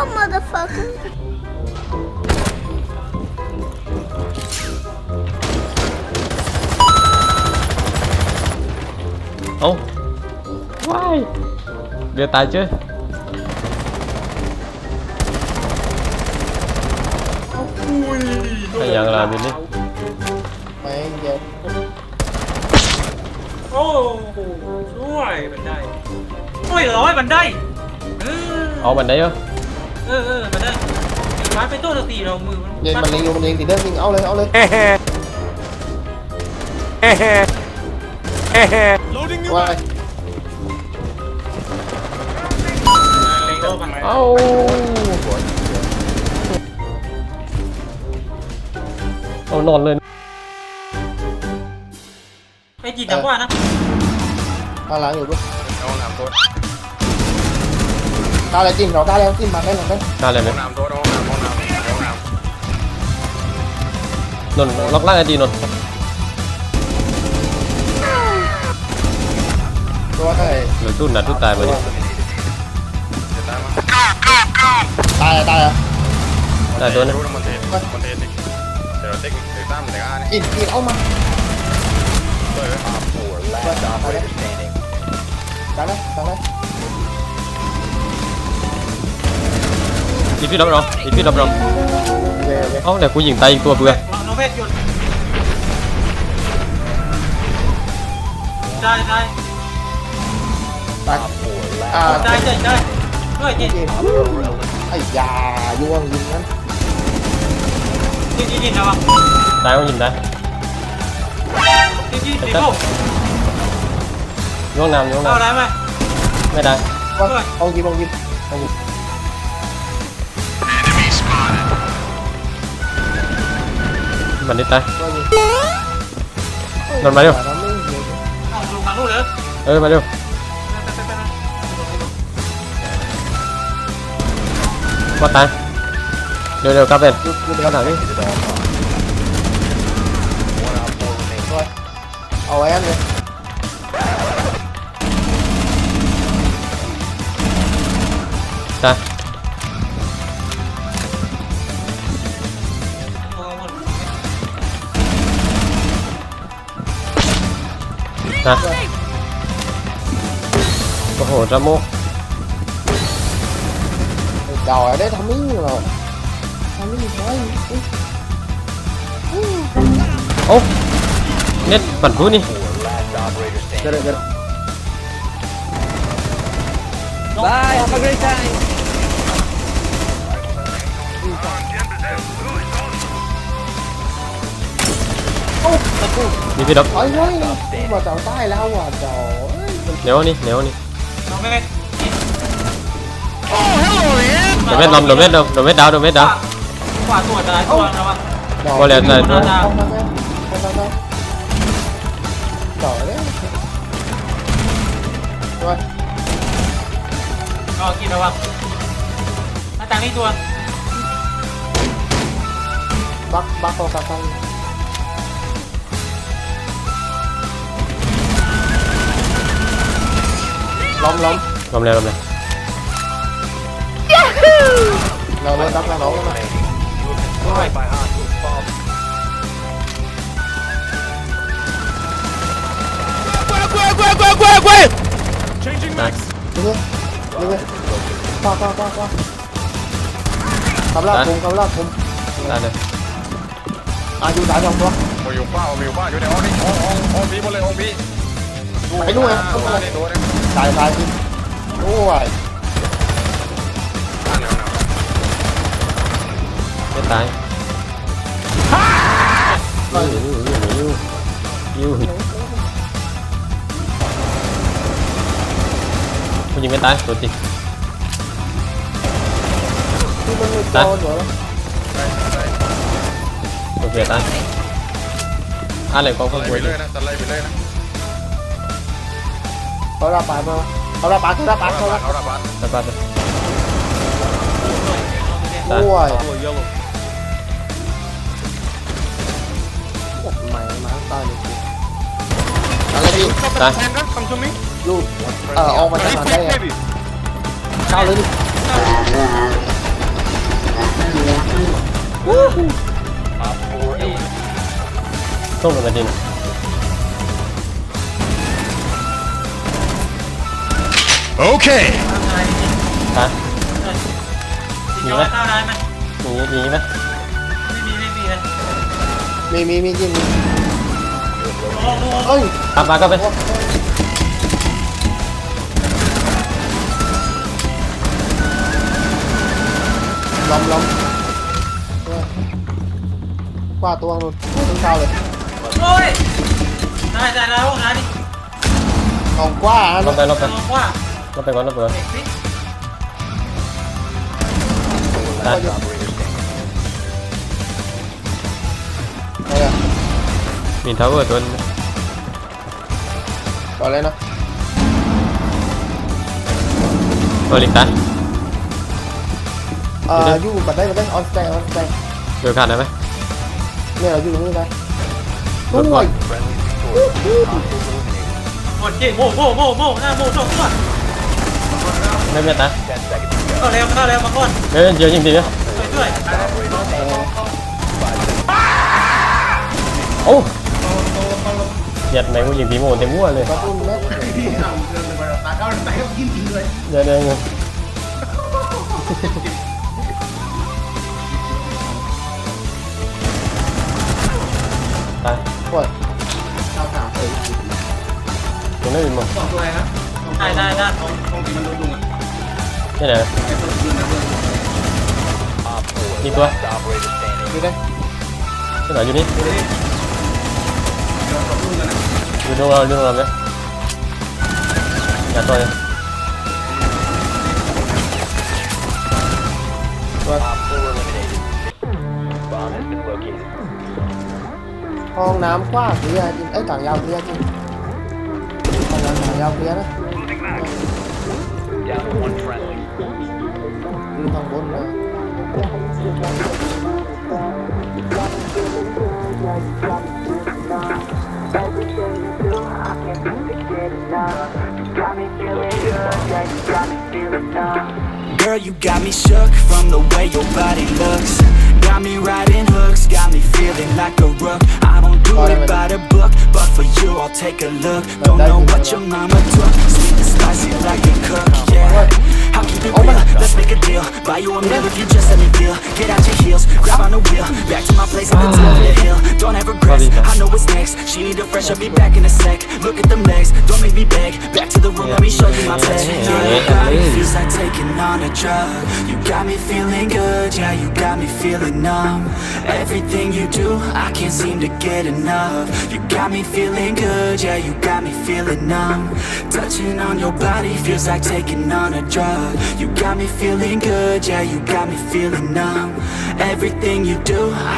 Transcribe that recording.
Oh, motherfucker. เอ้าว้ายเบียร์ตายเจ้ยอุ้ยให้ยังลาบินนี่แม่ง เออเออมาได้ฟ้าไปตัวสี่เรามือมันเย็มันเล็งอยู่มันเล็งติดเด้อยิงเอาเลยเอาเลยเฮ้เฮ้เฮ้เฮ้ว่าเอาเอานอนเลยไอ้จีนจับว่านะข้างหลังอยู่ด้วยเอาหนางตัวาอะไรจิ้มเราตาแล้วจิ้มมาได้หรือไม่กล้าเลยไหมน้ำตัวน้ำน้ำน้ำน้ำน้นนล็อกล่างไอดีนนตัวเท่าไหร่หรือตุ้นนะตุ้นตายไปตัวเนี่ยำจะได้มั้ยตายตายตายตัวนึงรู้นะมันเทมันเทติ๊กเดี๋ยวติ๊กเดี๋ยวตั้มเดี๋ยวอะนี่กินกินเอามาด้วยไหมตายแล้วตายแล้วตายแล้ว อีพี่รับรองอีพี่รับรองเย้เย้เอ้าเดี๋ยวกูยิงตายอีกตัวเบื่อน้องเพชรหยุดได้ได้ตายอ่าได้ได้ได้เฮ้ยจีกินไอ้ยายวงยิงนั้นจีจีจีนะวะตายเอายิงได้จีจีจีโต้ย่องน้ำย่องเอาน้ได้ไหมำไม่ได้ว่าเอายิงเอายิง มันนี่ตายว่ายิงนอนมาเร็วทำไม่ยิงเอาลงมาลูกเลยเออมาเร็วว่าตายเร็วเร็วกลับเป็นยุดยุดกลับหลังนี่เอาไว้อันเลยตาย ตายโอ้โหจมูกเดาได้ทำมิ่งหรอทำมิ่งใช่โอ้เน็ตปั่นผู้นี่เดี๋ยวเดี๋ยว Bye have a great time นี่พี่ดับไอ้เฮ้ยว่าเจ้าใต้แล้วว่ะเจ้าเหนียวนี่เหนียวนี่น้องเพชรโดนเม็ดลำโดนเม็ดดาวโดนเม็ดดาวโดนเม็ดดาวกว่าตัวจะได้ตัวนะวะบ่แล้วแต่เอามาเอามาเอามาเจ้าเลยด้วยก็กินแล้ววะอาจารย์นี่ตัวบักบักโตกันกัน ล้มล้มลำเลยลำเลยเราเลยดักเราล้มมาด้วยตายเรื่อยเรื่อยป้าป้าป้าป้ากำลังคุมกำลังคุมตายเลยอายุสายสองตัวโอ้ยอยู่ป้าโอ้ยอยู่ป้าอยู่ในห้องนี่ห้องห้องห้องบีหมดเลยห้องบีไปนู่นไงตัวนี้ ตัวนี้สายสายโอ้ยอ่าแนวแนวไม่ตายยูยูยูยูคุณยิงไม่ตายตัวจริงที่มันไม่โดนเหรอโอเคตายอะไรก็สข้างไลบด์ไปนเลยนะสไลด์ไปเลยนะ เขารับปากมาเขารับปากเขารับปากเอาเขาละรับเอาละบาทตายตายโอ้ยไม่มาตายเลยอะไรพี่ตายลูกเออออกมาจากไหนได้เก้าเลยดิต้องลงกระดิน Okay. ฮะติดจอยเข้าได้ไหมมีมีไหมไม่มีไม่มีเลยมีมีมีจริงมีโอ้โหเอ้ยขับมาก็ไปล้อมล้อมกว่าตัวนู่นต้นเก้าเลยโอ้ยได้ได้แล้วนะดิเอากว่าลบไปลบไปลงว่าลบไปก่อน ลบไปก่อนเด็กฟิตได้เอาอะมีทาวเวอร์ตัวนึงต่อเลยนะโอลิงตันเอ่ออยู่บัดได้บัดได้ออนสแตนออนสแตนเดือดขาดได้ไหมเนี่ยเราอยู่ตรงนี้ได้รโอ้ถก่อนยหมดเก่งโม่โม่โม่โม่หน้าโม่สองตัว ไม่เป็นไรนะเข้าแล้วเข้าแล้วมาก่อนเฮ้ยเดี๋ยวยิงดีนะช่วยช่วยโอ้เหยียดไหนกูยิงผีโมเต็มหัวเลยกระตุ้นแม็กเดี๋ยวเดี๋ยวเดี๋ยวตายปวดยังไม่มีห มดได้ได้ได้นี่ไหนอีกตัวอยู่ได้ที่ไหนอยู่นี่อยู่ตรงเราอยู่ตรงเราเนี่ยอย่าตัวเลยห้องน้ำกว้างเคลียจริงไอ้ต่างยาวเคลียจริงห้องน้ำต่างยาวเคลียนะ ดูข้างบนนะ Girl, you got me shook from the way your body looks. Got me riding hooks, got me feeling like a rook. I don't do it by the book, but for you, I'll take a look. Don't know what your mama heels, grab on the wheel. Back to my place at the top of the hill. Don't have regrets, I know what's next. She need a fresh, I'll be back in a sec. Look at them legs, don't make me beg. Back to the room, let me show you my tech. Yeah, body feels like taking on a drug. You got me feeling good, yeah, you got me feeling numb. Everything you do, I can't seem to get enough. You got me feeling good, yeah, you got me feeling numb. Touching on your body feels like taking on a drug. You got me feeling good, yeah, you got me feeling numb. Everything you do,